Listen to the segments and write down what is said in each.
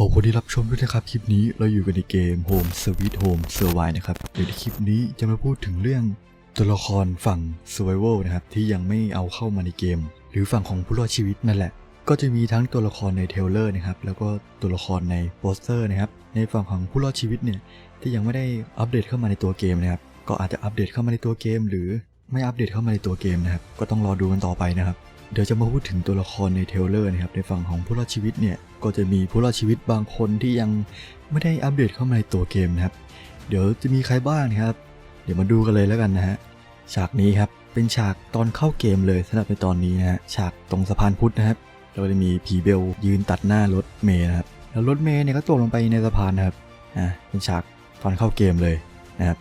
ขอบคุณที่รับชมด้วยนะครับ คลิปนี้เราอยู่กันในเกม Home Sweet Home Survive นะครับเดี๋ยวในคลิปนี้จะมาพูดถึงเรื่องตัวละครฝั่ง Survival นะครับ ที่ยังไม่เอาเข้ามาในเกม หรือฝั่งของผู้รอดชีวิตนั่นแหละ ก็จะมีทั้งตัวละครในเทลเลอร์นะครับ แล้วก็ตัวละครในโปสเตอร์นะครับ ในฝั่งของผู้รอดชีวิตเนี่ยที่ยังไม่ได้อัปเดตเข้ามาในตัวเกมนะครับ ก็อาจจะอัปเดตเข้ามาในตัวเกม หรือ ไม่อัปเดตเข้ามาในตัวเกมนะครับ ก็ต้องรอดูกันต่อไปนะครับ เดี๋ยวจะมาพูดถึงตัวละครในเทลเลอร์นะครับ ในฝั่งของผู้รอดชีวิตเนี่ย ก็จะมีผู้รอดชีวิตบางคนที่ยังไม่ได้อัปเดตเข้ามาในตัวเกมนะครับ เดี๋ยวจะมีใครบ้างนะครับ เดี๋ยวมาดูกันเลยแล้วกันนะฮะ ฉากนี้ครับ เป็นฉากตอนเข้าเกมเลยสำหรับในตอนนี้นะฮะ ฉากตรงสะพานพุทธนะครับ เราจะมีผีเบลยืนตัดหน้ารถเมย์นะครับ แล้วรถเมย์เนี่ยก็ตกลงไปในสะพานนะครับ อ่าเป็นฉากตอนเข้าเกมเลยนะครับ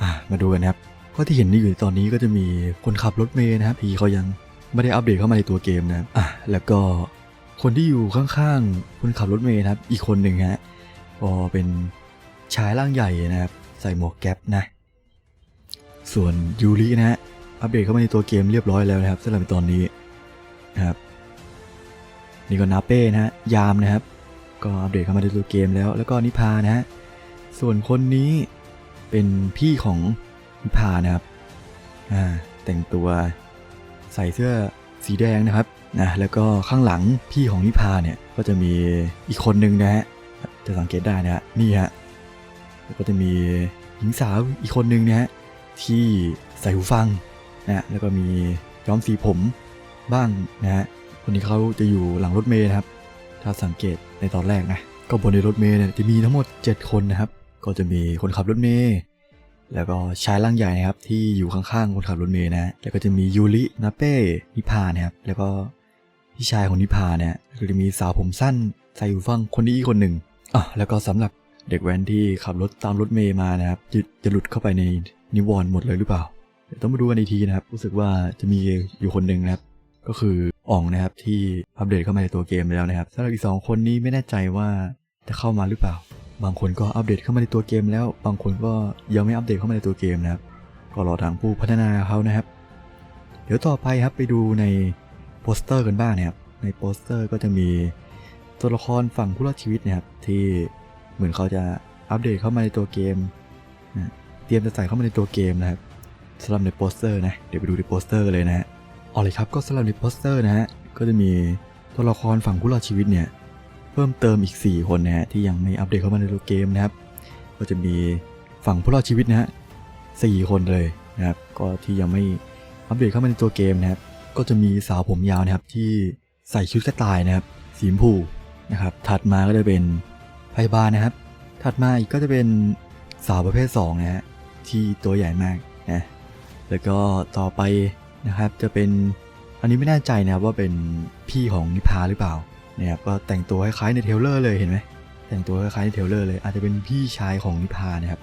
อ่ามาดูกันนะครับ ก็ที่เห็นนี่อยู่ตอนนี้ก็จะมีคนขับรถเมย์นะครับพี่เขายังไม่ได้อัปเดตเข้ามาในตัวเกมนะอะแล้วก็คนที่อยู่ข้างๆคนขับรถเมย์นะครับ อีกคนหนึ่งฮะก็เป็นชายร่างใหญ่นะครับ ใส่หมวกแก๊ปนะ ส่วนยูรินะฮะอัปเดตเข้ามาในตัวเกมเรียบร้อยแล้วนะครับสำหรับตอนนี้นะครับนี่ก็นาเป้นะฮะยามนะครับ ก็อัปเดตเข้ามาในตัวเกมแล้ว แล้วก็นิพานะฮะส่วนคนนี้เป็นพี่ของ นิพานะครับอ่าแต่งตัวใส่เสื้อสีแดงนะครับนะแล้วก็ข้างหลังพี่ของนิพาเนี่ยก็จะมีอีกคนนึงนะฮะจะสังเกตได้นะฮะนี่ฮะแล้วก็จะมีหญิงสาวอีกคนนึงนะฮะที่ใส่หูฟังนะฮะแล้วก็มีย้อมสีผมบ้างนะฮะคนนี้เขาจะอยู่หลังรถเมล์นะครับ ถ้าสังเกตในตอนแรกนะก็บนในรถเมล์เนี่ยจะมีทั้งหมด 7 คนนะครับ ก็จะมีคนขับรถเมล์ แล้วก็ชายร่างใหญ่นะครับที่อยู่ข้างๆคนขับรถเมล์นะแล้วก็จะมียูรินาเป้นิพานะครับแล้วก็พี่ชายของนิพาเนี่ยก็จะมีสาวผมสั้นใส่หูฟังคนนี้อีกคนหนึ่งอะแล้วก็สำหรับเด็กแว้นที่ขับรถตามรถเมล์มานะครับจะจะหลุดเข้าไปในนิวรณ์หมดเลยหรือเปล่าต้องมาดูกันอีกทีนะครับ รู้สึกว่าจะมีอยู่คนหนึ่งนะครับ ก็คืออ่องนะครับที่อัปเดตเข้ามาในตัวเกมแล้วนะครับสำหรับอีกสองคนนี้ไม่แน่ใจว่าจะเข้ามาหรือเปล่า บางคนก็อัปเดตเข้ามาในตัวเกมแล้ว บางคนก็ยังไม่อัปเดตเข้ามาในตัวเกมนะครับ ก็รอทางผู้พัฒนาเขานะครับ เดี๋ยวต่อไปครับไปดูในโปสเตอร์กันบ้างนะครับ ในโปสเตอร์ก็จะมีตัวละครฝั่งผู้รอดชีวิตนะครับ ที่เหมือนเขาจะอัปเดตเข้ามาในตัวเกมนะเตรียมจะใส่เข้ามาในตัวเกมนะครับสำหรับในโปสเตอร์นะ เดี๋ยวไปดูในโปสเตอร์กันเลยนะฮะเอาเลยครับก็สำหรับในโปสเตอร์นะฮะ ก็จะมีตัวละครฝั่งผู้รอดชีวิตเนี่ย เพิ่มเติมอีก 4 คนนะฮะที่ยังไม่อัปเดตเข้ามาในตัวเกมนะครับ ก็จะมีฝั่งผู้รอดชีวิตนะฮะสี่คนเลยนะครับ ก็ที่ยังไม่อัปเดตเข้ามาในตัวเกมนะครับ ก็จะมีสาวผมยาวนะครับที่ใส่ชุดกระต่ายนะครับ สีชมพูนะครับ ถัดมาก็จะเป็นพยาบาลนะครับ ถัดมาอีกก็จะเป็นสาวประเภท2นะฮะที่ตัวใหญ่มากนะแล้วก็ต่อไปนะครับจะเป็นอันนี้ไม่แน่ใจนะครับว่าเป็นพี่ของนิพาหรือเปล่า เนี่ยก็แต่งตัวคล้ายๆในเทลเลอร์เลยเห็นไหมแต่งตัวคล้ายๆในเทลเลอร์เลย อาจจะเป็นพี่ชายของนิพานะครับ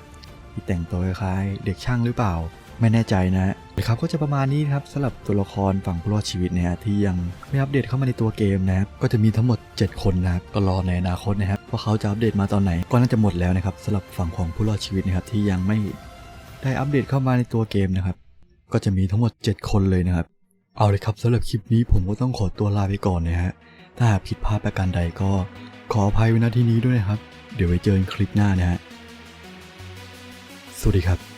ที่แต่งตัวคล้ายๆเด็กช่างหรือเปล่า ไม่แน่ใจนะฮะครับก็จะประมาณนี้ครับสำหรับตัวละครฝั่งผู้รอดชีวิตนะฮะที่ยังไม่อัปเดตเข้ามาในตัวเกมนะครับก็จะมีทั้งหมด 7 คนนะครับก็รอในอนาคตนะครับว่าเขาจะอัปเดตมาตอนไหนก็น่าจะหมดแล้วนะครับสำหรับฝั่งของผู้รอดชีวิตนะครับที่ยังไม่ได้อัปเดตเข้ามาในตัวเกมนะครับก็จะมีทั้งหมด 7 คนเลยนะครับ เอาเลยครับสำหรับคลิปนี้ผมก็ต้องขอตัวลาไปก่อนนะฮะ ถ้าหากผิดพลาดประการใดก็ขออภัยไว้ณที่นี้ด้วยนะครับ เดี๋ยวไว้เจอกันคลิปหน้านะฮะ สวัสดีครับ